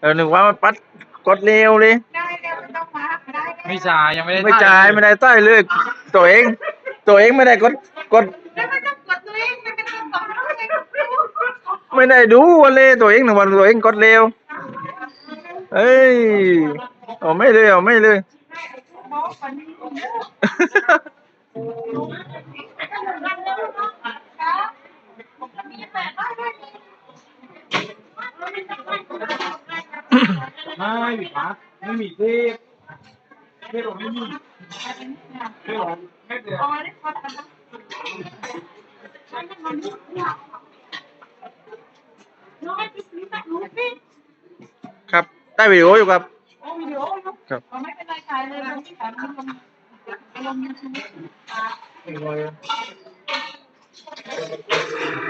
เออหนึ่งว่ามันปัดกดเร็วเลยได้แล้วไม่ต้องมาได้ไม่จ่ายยังไม่ได้ไม่จ่ายไม่ได้ใต้เลยตัวเอง ตัวเองไม่ได้กดกด แล้วไม่ต้องกดตัวเองมันก็ต้องกดตัวเองไม่ได้ดูวันเลยตัวเองหนึ่งวันตัวเองกดเร็วเอ้ยเอาไม่เลยเอาไม่เลย บอกก่อนนี่ ไม่มีพักไม่มีเทพเทพไม่มีเทพไม่เดือดอ๋อได้พอแล้วครับ ได้วิดีโออยู่ครับครับไม่เป็นไรถ่ายเลยลงที่ถ่ายมันลงลงยูทูบมีเติมภาพยังวลไปเลยนน้องเข้าได้ได้เก้านี่ไม่เป็นไรอยากไปจอนพ่อได้แล้วมาได้แล้ว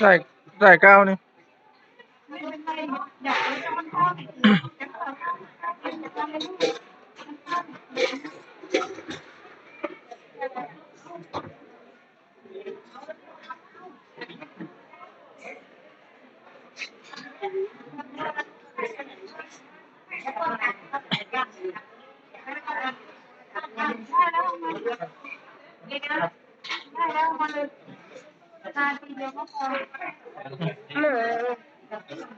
giải giải cao này 嗯。好的好的好的好的好